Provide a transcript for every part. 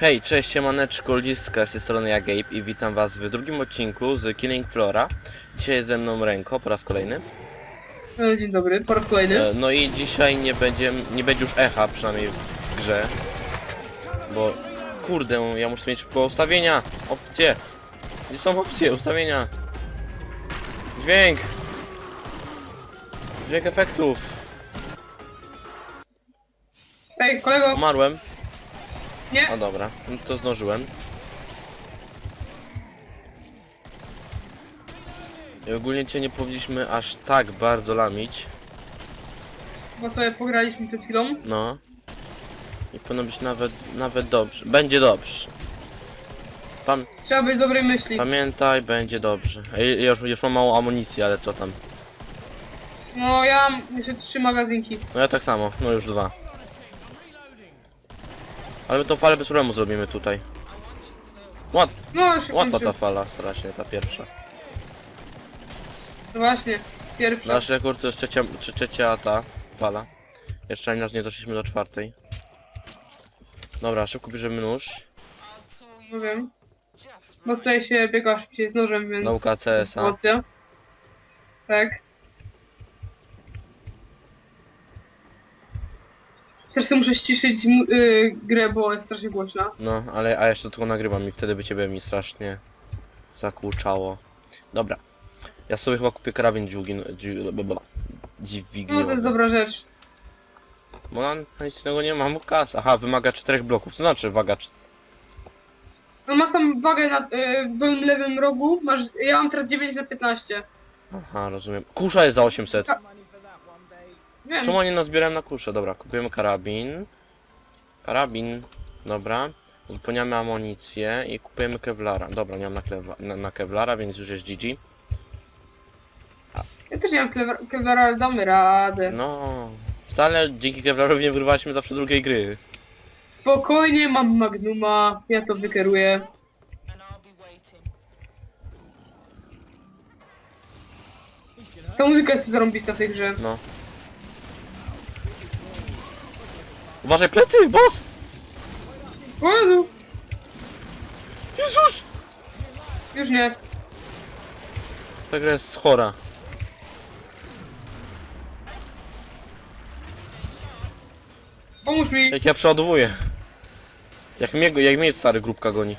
Hej, cześć, siemaneczko, ludziska, z tej strony ja Gabe i witam was w drugim odcinku z Killing Flora. Dzisiaj jest ze mną Ręko po raz kolejny. E, Dzień dobry, po raz kolejny. E, No i dzisiaj nie będzie, nie będzie już echa, przynajmniej w grze. Bo, kurde, ja muszę mieć szybko ustawienia, opcje. Gdzie są opcje, ustawienia? Dźwięk! Dźwięk efektów. Ej, kolego, Umarłem. Nie? O dobra, no to zdążyłem. I ogólnie cię nie powinniśmy aż tak bardzo lamić. Bo sobie pograliśmy przed chwilą. No. I powinno być nawet, nawet dobrze. Będzie dobrze. Pam Trzeba być dobrej myśli. pamiętaj, będzie dobrze. Ej, już, już mam mało amunicji, ale co tam? No ja mam jeszcze trzy magazynki. No ja tak samo, no już dwa. Ale my tą falę bez problemu zrobimy tutaj. Łat, No się łatwa kończy. ta fala, strasznie, ta pierwsza. No Właśnie, pierwsza. Nasz rekord to jest trzecia, trze- trzecia ta fala. Jeszcze ani raz nie doszliśmy do czwartej. Dobra, szybko bierzemy nóż. No wiem. Bo tutaj się biega szybciej z nożem, więc... Nauka CS-a. Emocja. Tak. Też sobie muszę ściszyć y, grę, bo jest strasznie głośna. No, ale a jeszcze tylko nagrywam i wtedy by ciebie mi strasznie zakłuczało. Dobra. Ja sobie chyba kupię karabin dźwigin... dźwi- No to dźwigniowy. jest dobra rzecz. Bo na na nic innego nie mam kas. Aha, wymaga czterech bloków. Co znaczy waga... cz- No masz tam wagę na y, w dolnym lewym rogu, masz... Ja mam teraz 9 na 15. Aha, rozumiem. Kusza jest za 800. A- Wiem. Czemu nie nazbierałem na kuszę? Dobra, kupujemy karabin. Karabin. Dobra. Wypełniamy amunicję i kupujemy kevlara. Dobra, nie mam na, klewa, na, na kevlara, więc już jest GG. Ja też nie mam Kevlar- Kevlara, ale damy radę. No, wcale dzięki kevlarowi nie wygrywaliśmy zawsze drugiej gry. Spokojnie, mam Magnuma, ja to wykieruję. Ta muzyka jest zarąbista w tej grze. No. Uważaj plecy, boss! O Jezu, Jezus! już nie. Ta gra jest chora. Pomóż mi. Jak ja przeładowuję. Jak mnie, jak mnie stary grupka goni.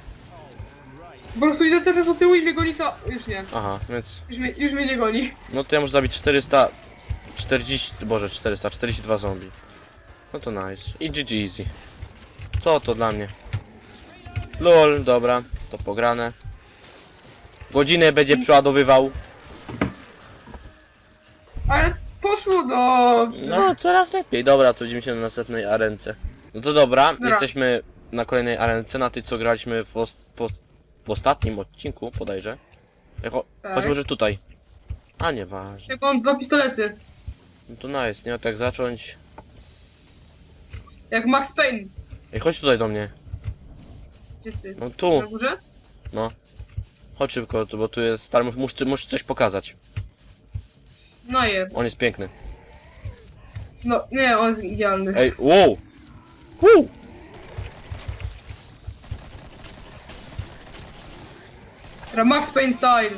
Po prostu idę teraz do tyłu i mnie goni co... Już nie. Aha, więc... Już mnie, już mnie nie goni. No to ja muszę zabić 440... Boże, 442 zombie. No to nice. I GG easy. Co to dla mnie? LOL, dobra. To pograne. Godzinę będzie przeładowywał. Ale poszło do... No, coraz lepiej. Dobra, to widzimy się na następnej arence. No to dobra, Dobra. jesteśmy na kolejnej arence, na tej co graliśmy w, os po w ostatnim odcinku, podajże. Jako, Tak. Chodź może tutaj. A, nieważne. Ja mam dwa pistolety. No to nice, nie? Tak zacząć. Jak Max Payne. Ej, chodź tutaj do mnie. Gdzie ty? No tu, Na górze? no. Chodź szybko, tu- bo tu jest stary, mus, mus, musisz coś pokazać. No jest. On jest piękny. No, nie, on jest idealny. Ej, wow! Teraz Max Payne style.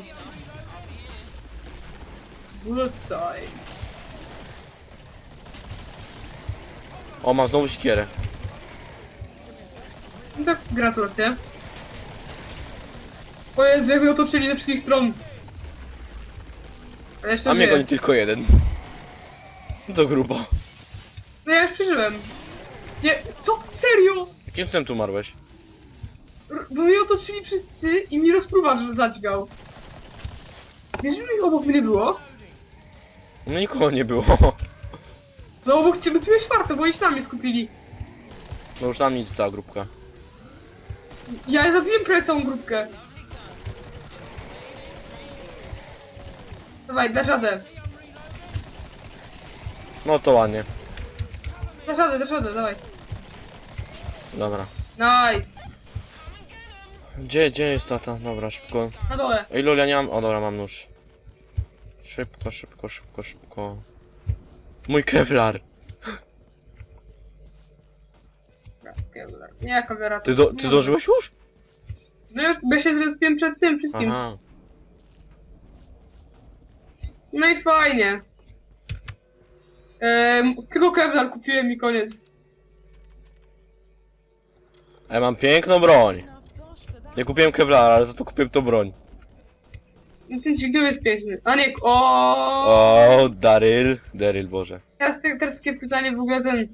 Bullet style. O, mam znowu sikierę. No tak, gratulacje. O Jezu, jak mnie otoczyli ze wszystkich stron. Ale jeszcze A mnie żyję. goni tylko jeden. No to grubo. No ja już przeżyłem. Nie, co? Serio? Jakim cem tu umarłeś? R bo mnie otoczyli wszyscy i mi rozpruwacz zadźgał. Wiesz, że ich obok mnie było? No nikogo nie było. No obok ciebie tu jest czwarte, bo oni się na mnie skupili. No już tam nic cała grupka. Ja zabiłem prawie całą grupkę. Dawaj, dasz radę. No to ładnie. Dasz radę, dasz radę, dawaj. Dobra. Nice. Gdzie, gdzie jest tata? Dobra, szybko. Na dole. Ej, Lolia, nie mam... O, dobra, mam nóż. Szybko, szybko, szybko, szybko. Mój kevlar. Kevlar. Nie Kevlara. Ty, do, ty nie. zdążyłeś już? No ja, bo ja się zrespiłem przed tym wszystkim. Aha. No i fajnie. Ehm, tylko Kevlar kupiłem i koniec. Ja mam piękną broń. Nie kupiłem Kevlara, ale za to kupiłem tą broń. I ten dźwignią jest piękny. A nie, o. O, Daryl. Daryl, Boże. Teraz, teraz takie pytanie w ogóle ten...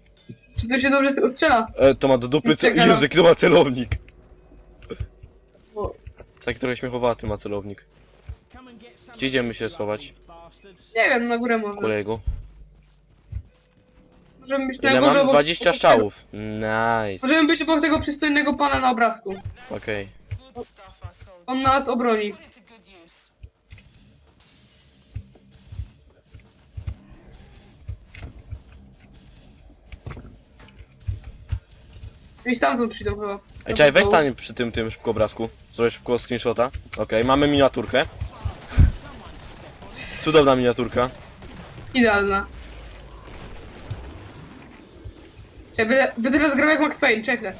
Czy to się dobrze z tego strzela? E, to ma do dupy ce... Czekaj, no. Jezu, jaki to ma celownik. Bo, Taki trochę śmiechowaty ma celownik. Gdzie idziemy się schować? nie wiem, na górę może. Kolego. Możemy być na Ile górze mam? obok- 20 obok strzałów. Nice. Możemy być obok tego przystojnego pana na obrazku. Okej. On nas obroni. I stamtąd przyjdą chyba. Ej, czekaj, weź stań przy tym, tym szybko obrazku. Zrobię szybko screenshota. Okej, mamy miniaturkę. Cudowna miniaturka. Idealna. Czekaj, będę, będę teraz grał jak Max Payne, czekaj.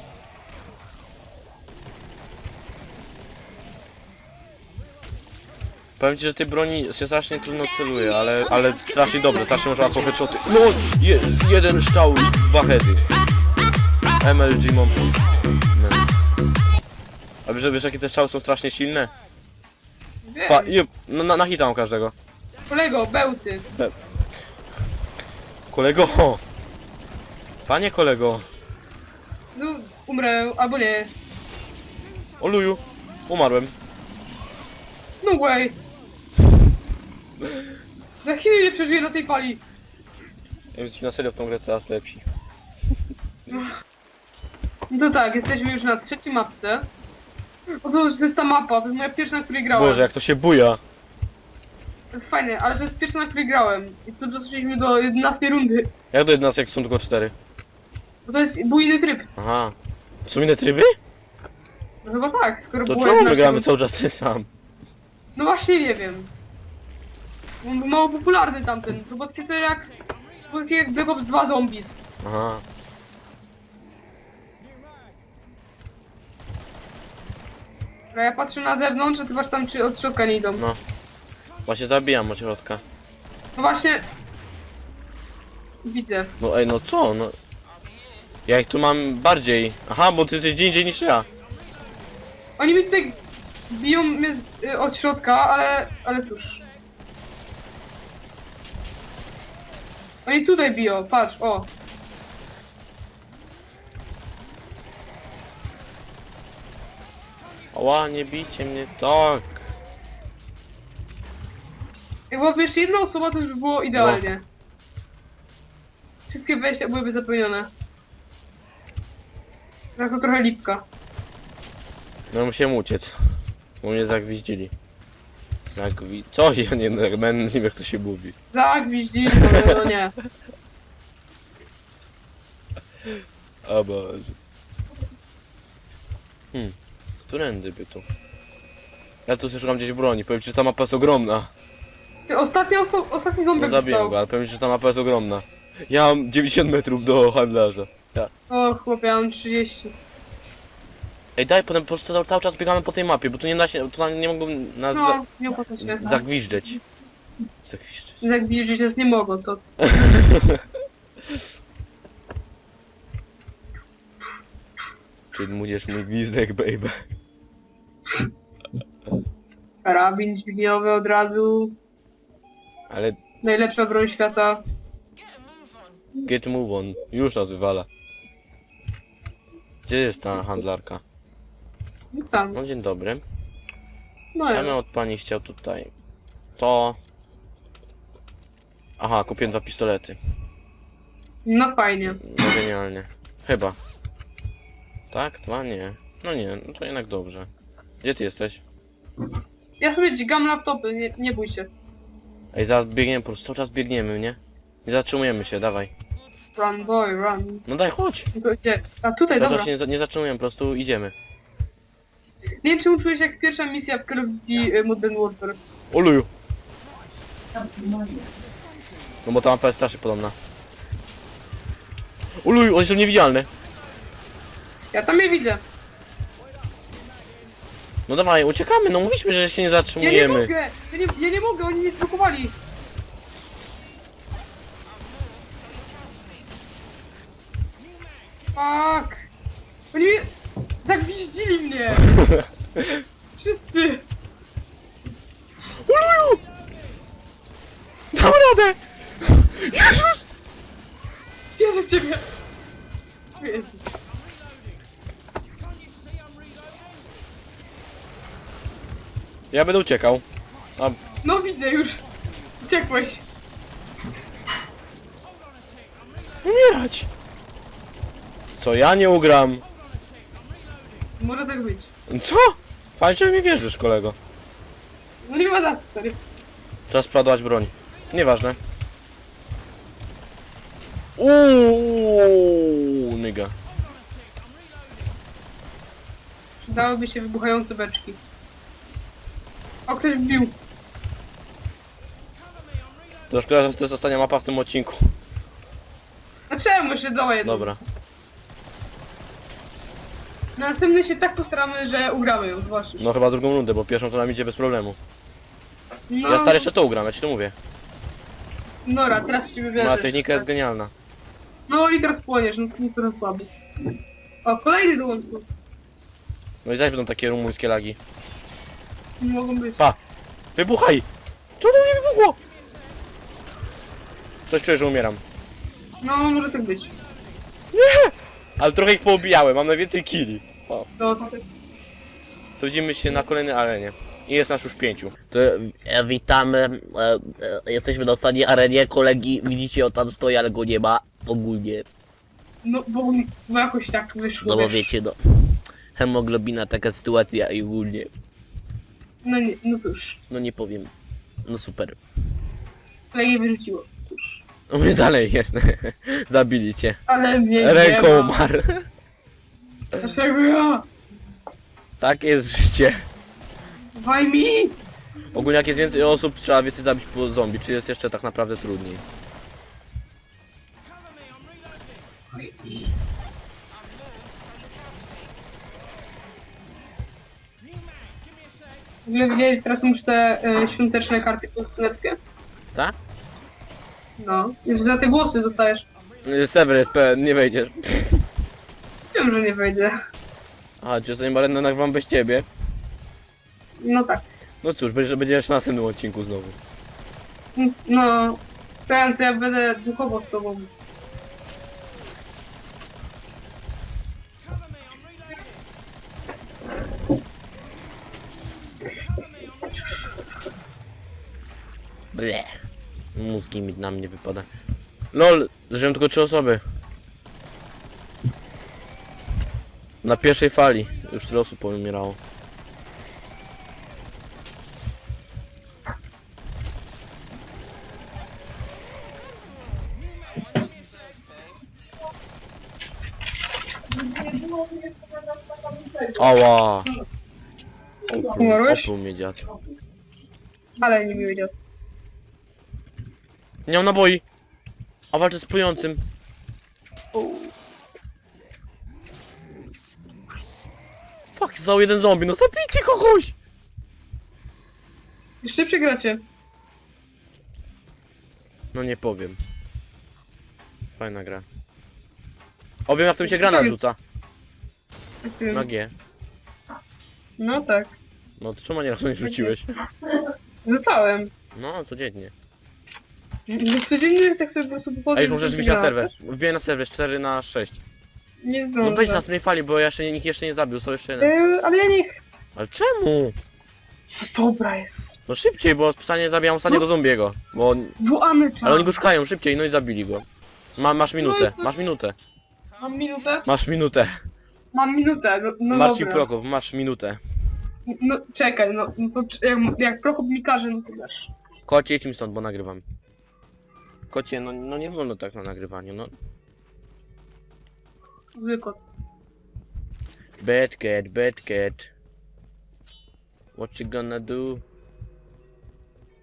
Powiem ci, że tej broni się strasznie trudno celuje, ale, ale strasznie dobrze, strasznie można łatwo headshoty. No, je, jeden strzał, dwa heady. MLG mam. A wiesz, wiesz jakie te strzały są strasznie silne? Wiem. Pa, je, na, na, na hita mam każdego. Kolego, bełty. Kolego! Panie kolego! No, umrę, albo nie. Oluju! Umarłem. No way. Za chwilę nie przeżyję na tej fali. Ja Jesteśmy na serio w tą grę coraz lepsi. No to tak, jesteśmy już na trzeciej mapce. O to, to jest ta mapa, to jest moja pierwsza, na której grałem. Boże, jak to się buja! To jest fajne, ale to jest pierwsza, na której grałem. I tu doszliśmy do 11 rundy. Jak do 11, jak są tylko 4? Bo to jest był inny tryb. Aha. Są inne tryby? No chyba tak, skoro To było czemu my 11 gramy rund. cały czas ten sam? No właśnie nie wiem. On był Mało popularny tamten. To było takie coś jak... To było takie jak Black Ops 2 Zombies. Aha. A ja patrzę na zewnątrz, a ty patrz tam czy od środka nie idą. No. Właśnie zabijam od środka. No właśnie... Widzę. No ej, no co? No. Ja ich tu mam bardziej. Aha, bo ty jesteś gdzie indziej niż ja. Oni mi tutaj biją mnie y, od środka, ale... ale cóż. Oni tutaj biją, patrz, o. Oła, nie bijcie mnie tak. Jak była wiesz, jedna osoba to już by było idealnie. Wszystkie wejścia byłyby zapełnione. Jako trochę lipka. No musiałem uciec. Bo mnie zagwiździli. Zagwi... Co? Ja nie, nie wiem jak to się mówi. Tak, widzisz, no, no nie. A Boże. Hmm. Którędy by tu? Ja tu szukam gdzieś broni. Powiem ci, że ta mapa jest ogromna. Ostatnia oso ostatni No ząbek zabiję go, ale powiem ci, że ta mapa jest ogromna. Ja mam 90 metrów do handlarza. Ja. O, chłopie, ja mam 30. Ej, daj, potem po prostu cały, cały czas biegamy po tej mapie, bo tu nie da się, tu nie mogą nas No, nie opłaca się. za, z, zagwiżdżeć. Zagwiżdżeć. Widzisz, teraz nie mogą, to... Czyli młodzież mój gwizdek, baby. Karabin dźwigniowy od razu. Ale Najlepsza broń świata. get move on, już nas wywala. Gdzie jest ta handlarka? No tam. No dzień dobry. No Ja ja. bym od pani chciał tutaj to... Aha, kupiłem dwa pistolety. No fajnie. No genialnie. Chyba. Tak? Dwa? Nie. No nie, no to jednak dobrze. Gdzie ty jesteś? Ja sobie dźgam laptopy, nie, nie bój się. Ej, zaraz biegniemy, po prostu cały czas biegniemy, nie? Nie zatrzymujemy się, dawaj. Run boy, run. No daj, chodź! To gdzie? A tutaj, Cały dobra. się nie, za- nie zatrzymujemy, po prostu idziemy. Nie wiem, czy uczyłeś jak pierwsza misja w Call of Duty y, Modern Warfare. Oluju! No bo ta mapa jest strasznie podobna. Oluju, oni są niewidzialne! Ja tam je widzę. No dawaj, uciekamy, no mówiliśmy, że się nie Ja nie zatrzymujemy. mogę! Ja nie, ja nie mogę, oni mnie zblokowali. Fuck! Oni mnie... Zagwiździli mnie! Wszyscy! Uluju! Dam radę! Jezus! Wierzę w ciebie! Jezu. Ja będę uciekał. A, No widzę już! Uciekłeś! umierać! Co, ja nie ugram? Może tak być. Co? Fajnie, że mi wierzysz, kolego. No nie ma za co, stary. Czas przeładować broń. Nieważne. Uuuu, nyga. Przydałyby się wybuchające beczki. O, ktoś wbił. To szkoda, że to jest ostatnia mapa w tym odcinku. A czemu doła jedno? Dobra. Na następny się tak postaramy, że ugramy ją, zwłaszcza. No chyba drugą rundę, bo pierwszą to nam idzie bez problemu. No, Ja stary jeszcze to ugram, ja ci to mówię. Nora, teraz w ciebie wierzę. Moja technika jest genialna. No i teraz płoniesz, no to nie to słaby. O, kolejny dołączył. No i zaś będą takie rumuńskie lagi. Nie mogą być. Pa! Wybuchaj! Czemu to nie wybuchło? Coś czuję, że umieram. No, może tak być. Ale trochę ich poobijałem, mam najwięcej killi. O, To... to widzimy się na kolejnej arenie. I jest nas już pięciu. To, e, witamy, e, e, jesteśmy na ostatniej arenie, kolegi widzicie, on tam stoi, ale go nie ma ogólnie, No, bo, bo jakoś tak wyszło. no bo wiesz. wiecie, no, hemoglobina, taka sytuacja i ogólnie, No nie, no cóż. no nie powiem, no super. Ale jej wyrzuciło. Cóż. U mnie dalej jest. Zabili cię. Ale mnie Ręką nie ma. umarł. Dlaczego ja? Tak jest życie. Waj mi! Ogólnie jak jest więcej osób, trzeba więcej zabić po zombie, czy jest jeszcze tak naprawdę trudniej. W ogóle widziałeś, teraz muszę te e, świąteczne karty kolekcjonerskie? Tak? No. Już za te głosy dostajesz. Serwer jest pełen, nie wejdziesz. Wiem, że nie wejdzie. A, czy sobie Marena nagrywam bez ciebie? No tak. No cóż, będzie, będziesz na następnym odcinku znowu. No. Ten, to ja będę duchowo z tobą. Ble. Mózgi mi na mnie wypada. LOL, żyją tylko trzy osoby. Na pierwszej fali już tyle osób pomierało. Ała! Opluł, Umarłeś? opluł mnie dziad. Ale nie mi wiedział. Nie mam naboi! A walczę z plującym. Fuck, za jeden zombie, no zabijcie kogoś! Jeszcze przegracie. No nie powiem. Fajna gra. O, wiem jak tym się granat rzuca. Na G. No tak. No to czemu nie razu nie rzuciłeś? Rzucałem. No, codziennie. No Codziennie tak sobie po prostu A pochodzę. już możesz wbić na serwer. Wbijaj na serwer 4 na 6. Nie zdążę. No wejdź na samej fali, bo ja jeszcze nikt jeszcze nie zabił, są jeszcze jeden. Ale ja nie chcę. Ale czemu? Dobra jest. No szybciej, bo specjalnie zabijam ostatniego zombiego. Bo on... Włamy czas. Ale oni go szukają szybciej, no i zabili go. Ma, masz minutę, No i- masz minutę. Mam minutę? Masz minutę. Mam minutę. No, no Marcin dobra. Prokop, masz minutę. No czekaj, no, no to c- jak, jak Prokop mi każe, no to dasz. Kocie, idź mi stąd, bo nagrywam. Kocie, no, no nie wolno tak na nagrywaniu, no. Zły kot. Bad cat, bad cat. What you gonna do?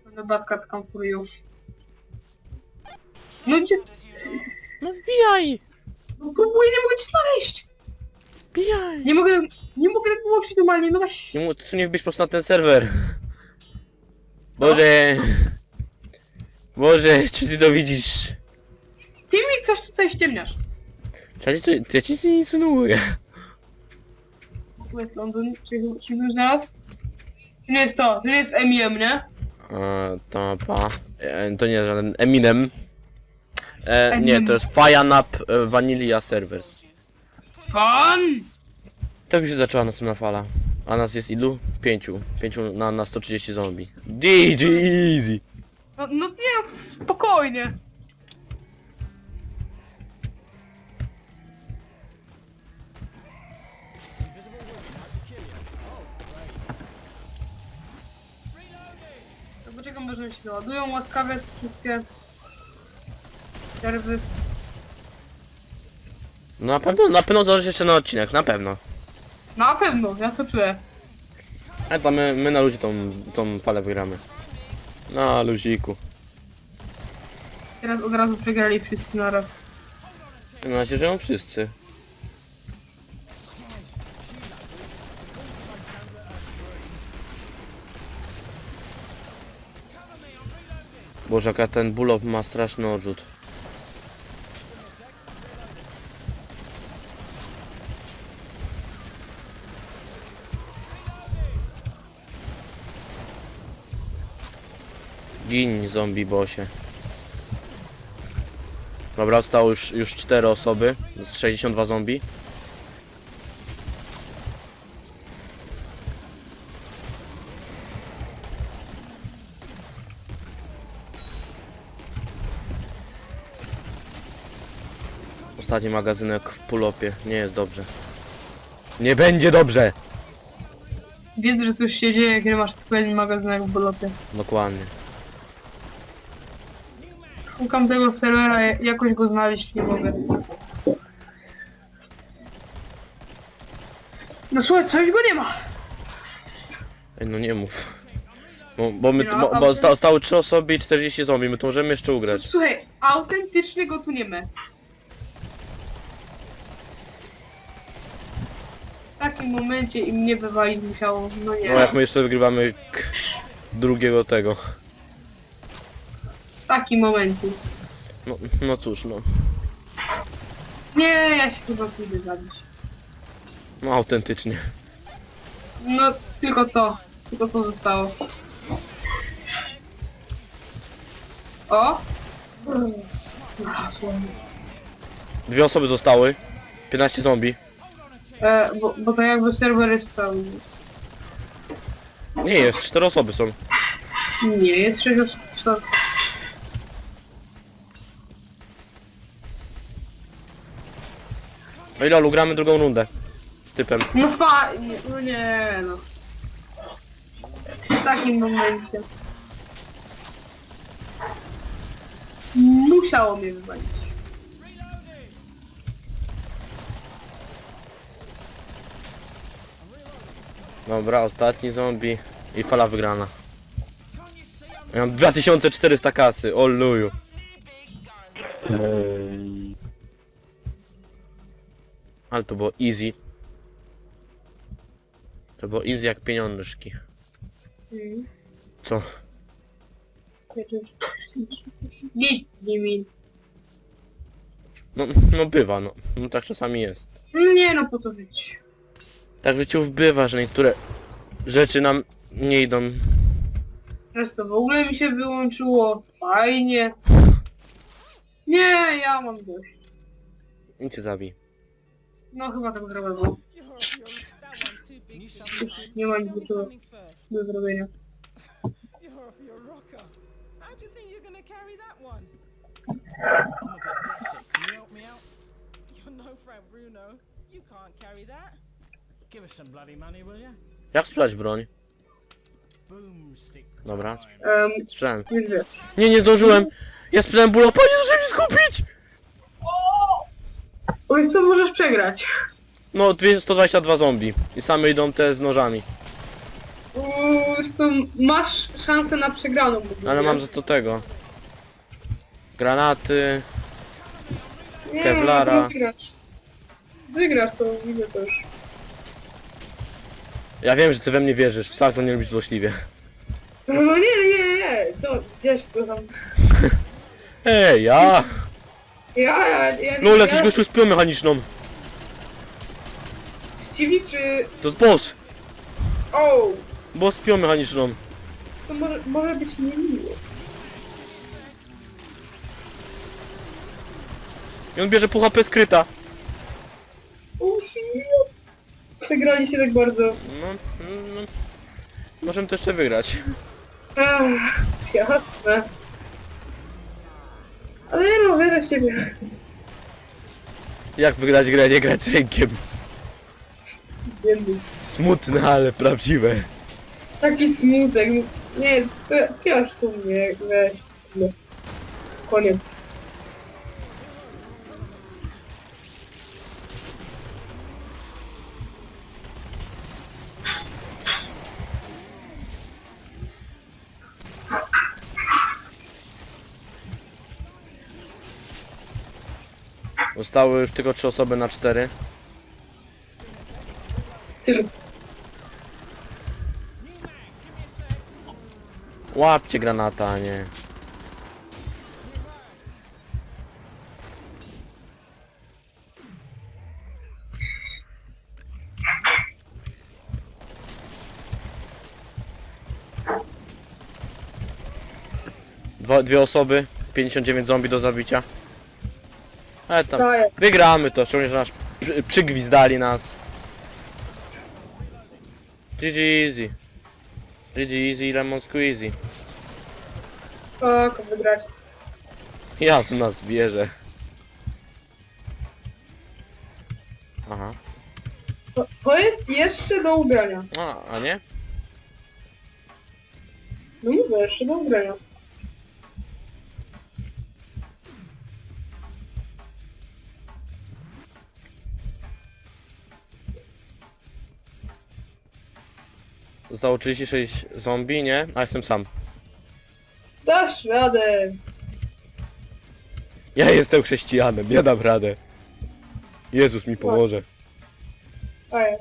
Będę babka taką furią. No gdzie? No wbijaj! No próbuję, nie mogę cię znaleźć. Bijaj! Nie mogę, nie mogę tak wyłączyć normalnie, no weź. Nie mu, ty nie wbić po prostu na ten serwer. Boże. Boże, czy ty to widzisz? Ty mi coś tutaj ściemniasz. Ja ci, co- ja ci nic nie insynuuję. Tu jest Londyn, czy, czy już zaraz? To nie jest to, to nie jest M&M, nie? A, to pa. E, to nie jest żaden Eminem. E, nie, Eminem. to jest Firenap e, Vanilla Servers. Pan! Tak już się zaczęła następna fala. A nas jest ilu? Pięciu. Pięciu na, na 130 zombie. GG easy. No, no nie no, spokojnie. To poczekam, może się załadują łaskawie wszystkie serwy. No na pewno, na pewno zależy jeszcze na odcinek, na pewno. Na pewno, ja to czuję. Ale to my, my na luzie tą, tą falę wygramy. Na luziku. Teraz od razu przegrali wszyscy naraz. Na razie żyją wszyscy. Boże, jaka ten bulow ma straszny odrzut. Gin, zombie bosie. Dobra, zostało już, już 4 osoby z 62 zombie. Ostatni magazynek w pulopie. Nie jest dobrze. Nie będzie dobrze! Wiedz, że coś się dzieje, kiedy masz pełen magazynek w bolopie. Dokładnie. Szukam tego serwera, ja- jakoś go znaleźć nie mogę. No słuchaj, coś go nie ma! Ej, no nie mów. Bo, bo, my, bo, bo stały 3 osoby i 40 zombie, my to możemy jeszcze ugrać. Słuchaj, autentycznie go tu nie ma. W takim momencie i mnie wywalić musiało, no nie. No jak my jeszcze wygrywamy k- drugiego tego. W takim momencie. No, no cóż, no. Nie, ja się chyba pójdę zabić. No autentycznie. No, tylko to. Tylko to zostało. O! Dwie osoby zostały. 15 zombie. E, bo, bo to jakby serwer jest cały. Nie jest, 4 osoby są. Nie, jest 6 osób. No i lolu, gramy drugą rundę. Z typem. No fajnie, no nie no. W takim momencie. Musiało mnie wywalić. Dobra, ostatni zombie. I fala wygrana. Ja mam 2400 kasy, o luju. Ale to było easy. To było easy jak pieniążki. Mm. Co? Nic nie mi. No, no bywa, no. No tak czasami jest. Nie no, po co być? Tak w życiu bywa, że niektóre rzeczy nam nie idą. Teraz to w ogóle mi się wyłączyło. Fajnie. Nie, ja mam dość. I cię zabij. No chyba tak zrobię, już nie ma nic do, do zrobienia. No? Jak sprzedać broń? Dobra. Um, sprzedałem. Nie, nie zdążyłem! Ja sprzedałem bulopa, nie zdążyłem nic kupić! O, wiesz co, możesz przegrać. No, dwie- 122 zombie. I same idą te z nożami. Wiesz co, masz szansę na przegraną. w ogóle, Ale nie? mam za to tego. Granaty. Nie, Kevlara. no, na pewno wygrasz. Wygrasz to, widzę to już. Ja wiem, że ty we mnie wierzysz, wcale to nie lubisz złośliwie. No nie, nie, nie, nie, to gdzieś to tam. Ej, ja! Ja, ja, ja, Lol, ja, jakiś gościu z piłą mechaniczną. Chciwi czy... To jest boss! O! Boss z piłą mechaniczną. To może, może być niemiło. I on bierze pół HP skryta. Usi. Przegrali się tak bardzo. No, no. Możemy to jeszcze wygrać. Ach, jasne. Ale no, wierzę w siebie. Jak wygrać grę, nie grać rękiem. Dziennik. Smutne, ale prawdziwe. Taki smutek. Nie, to, to ja już w sumie weź. No. Koniec. Zostały już tylko trzy osoby na cztery. Tyle. Łapcie granata, nie. Dwa, dwie osoby, 59 zombie do zabicia. Ale tam, Daję. wygramy to, szczególnie, że nasz przy, przygwizdali nas. GG easy. GG easy, lemon squeezy. Tak, wygrać. Ja w nas wierzę. Aha. To, to jest jeszcze do ubrania. A, a nie? No mówię, jeszcze do ubrania. Zostało 36 zombie, nie? A jestem sam. Dasz radę. Ja jestem chrześcijanem, ja dam radę. Jezus mi pomoże. Daję.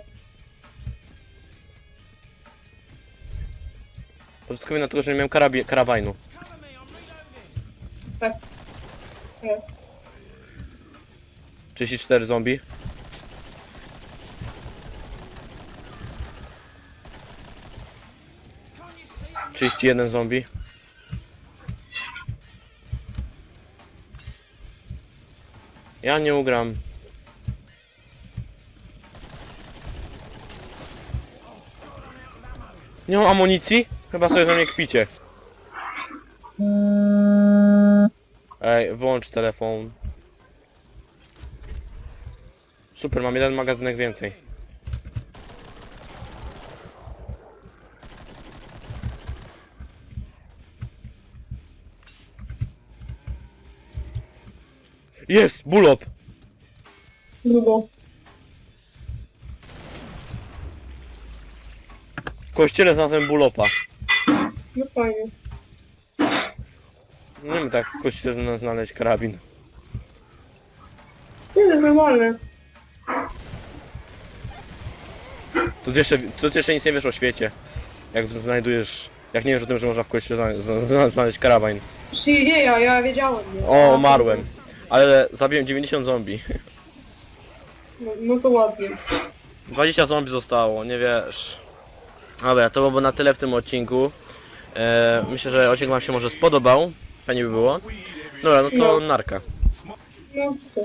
To wszystko wina tego, że nie miałem karabie, karabinu. Tak. Tak. 34 zombie. Trzydzieści jeden zombie. Ja nie ugram. Nie mam amunicji? Chyba sobie ze mnie kpicie. Ej, włącz telefon. Super, mam jeden magazynek więcej. Jest! Bulop! Długo. W kościele znalazłem bulopa. No fajnie. Nie wiem tak w kościele zna- znaleźć karabin. Nie, to jest normalne. Tu jeszcze, tu jeszcze nic nie wiesz o świecie. Jak znajdujesz... Jak nie wiesz o tym, że można w kościele zna, zna, znaleźć karabin. Nie ja, ja wiedziałem. Nie? O, umarłem. Ale zabiłem 90 zombie. No, no to ładnie. 20 zombie zostało, nie wiesz. Dobra, to byłoby na tyle w tym odcinku. E, myślę, że odcinek wam się może spodobał. Fajnie by było. Dobra, no to No. narka. No, to.